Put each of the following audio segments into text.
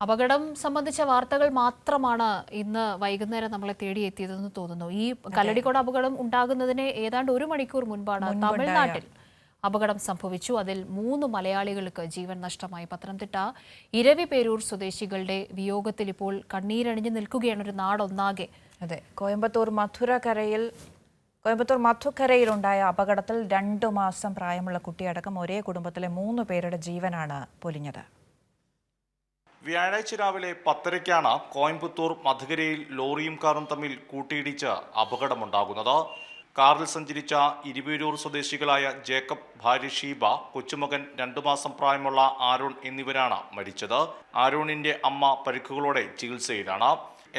അപകടം സംബന്ധിച്ച വാർത്തകൾ മാത്രമാണ് ഇന്ന് വൈകുന്നേരം നമ്മളെ തേടിയെത്തിയതെന്ന് തോന്നുന്നു. ഈ കല്ലടിക്കോട് അപകടം ഉണ്ടാകുന്നതിന് ഏതാണ്ട് ഒരു മണിക്കൂർ മുൻപാണ് തമിഴ്നാട്ടിൽ അപകടം സംഭവിച്ചു. അതിൽ മൂന്ന് മലയാളികൾക്ക് ജീവൻ നഷ്ടമായി. പത്തനംതിട്ട ഇരവിപേരൂർ സ്വദേശികളുടെ വിയോഗത്തിൽ ഇപ്പോൾ കണ്ണീരണിഞ്ഞു നിൽക്കുകയാണ് ഒരു നാടൊന്നാകെ. അതെ. കോയമ്പത്തൂർ മധുരക്കരയിൽ കോയമ്പത്തൂർ മധുക്കരയിലുണ്ടായ അപകടത്തിൽ രണ്ടു മാസം പ്രായമുള്ള കുട്ടിയടക്കം ഒരേ കുടുംബത്തിലെ മൂന്ന് പേരുടെ ജീവനാണ് പൊലിഞ്ഞത്. വ്യാഴാഴ്ച രാവിലെ പത്തരയ്ക്കാണ് കോയമ്പത്തൂർ മധുകരയിൽ ലോറിയും കാറും തമ്മിൽ കൂട്ടിയിടിച്ച് അപകടമുണ്ടാകുന്നത്. കാറിൽ സഞ്ചരിച്ച ഇരുപേരൂർ സ്വദേശികളായ ജേക്കബ് ഭാര്യ ഷീബ കൊച്ചുമകൻ രണ്ടു മാസം പ്രായമുള്ള ആരോൺ എന്നിവരാണ് മരിച്ചത്. ആരോണിന്റെ അമ്മ പരിക്കുകളോടെ ചികിത്സയിലാണ്.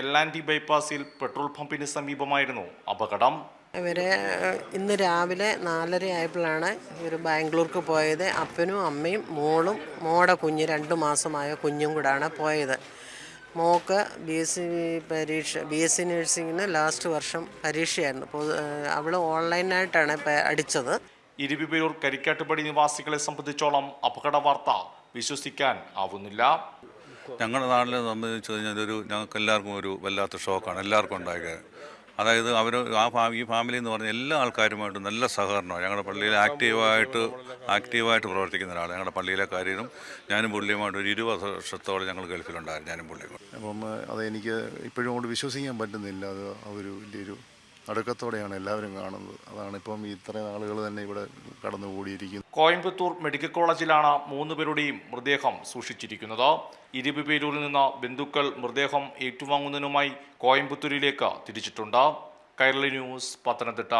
എല്ലാൻഡി ബൈപ്പാസിൽ പെട്രോൾ പമ്പിന് സമീപമായിരുന്നു അപകടം. ഇവർ ഇന്ന് രാവിലെ നാലര ആയപ്പോഴാണ് ഇവർ ബാംഗ്ലൂർക്ക് പോയത്. അപ്പനും അമ്മയും മോളും മോടെ കുഞ്ഞ് രണ്ട് മാസമായ കുഞ്ഞും കൂടാണ് പോയത്. മോക്ക് ബി എസ് സി പരീക്ഷ ബി എസ് സി നഴ്സിങ്ങിന് ലാസ്റ്റ് വർഷം പരീക്ഷയായിരുന്നു. അവൾ ഓൺലൈനായിട്ടാണ് അടിച്ചത്. ഇരുവിപേരൂർ കരിക്കാട്ടുപടി നിവാസികളെ സംബന്ധിച്ചോളം അപകട വാർത്ത വിശ്വസിക്കാൻ ആവുന്നില്ല. ഞങ്ങളുടെ നാട്ടിലെ സംബന്ധിച്ച് കഴിഞ്ഞാൽ ഒരു ഞങ്ങൾക്ക് എല്ലാവർക്കും ഒരു വല്ലാത്ത ഷോക്കാണ്. എല്ലാവർക്കും ഉണ്ടായത് അതായത് അവർ ആ ഫാ ഈ ഫാമിലി എന്ന് പറഞ്ഞ എല്ലാ ആൾക്കാരുമായിട്ട് നല്ല സഹകരണമാണ്. ഞങ്ങളുടെ പള്ളിയിൽ ആക്റ്റീവായിട്ട് ആക്റ്റീവായിട്ട് പ്രവർത്തിക്കുന്ന ഒരാൾ ഞങ്ങളുടെ പള്ളിയിലെ കാര്യങ്ങളും ഞാനും പുള്ളിയുമായിട്ട് ഒരു ഇരുപത് വർഷത്തോളം ഞങ്ങൾ ഗൾഫിലുണ്ടായിരുന്നു ഞാനും പുള്ളിയും അപ്പം അതെനിക്ക് ഇപ്പോഴും കൊണ്ട് വിശ്വസിക്കാൻ പറ്റുന്നില്ല. അത് ആ ഒരു വലിയൊരു നടുക്കത്തോടെയാണ് എല്ലാവരും കാണുന്നത്. അതാണ് ഇപ്പം ഇത്രയും ആളുകൾ തന്നെ ഇവിടെ കടന്നുകൂടിയിരിക്കുന്നത്. കോയമ്പത്തൂർ മെഡിക്കൽ കോളേജിലാണ് മൂന്ന് പേരുടെയും മൃതദേഹം സൂക്ഷിച്ചിരിക്കുന്നത്. ഇരുപേരൂരിൽ നിന്ന് ബന്ധുക്കൾ മൃതദേഹം ഏറ്റുവാങ്ങുന്നതിനുമായി കോയമ്പത്തൂരിലേക്ക് തിരിച്ചിട്ടുണ്ട്. കൈരളി ന്യൂസ് പത്തനംതിട്ട.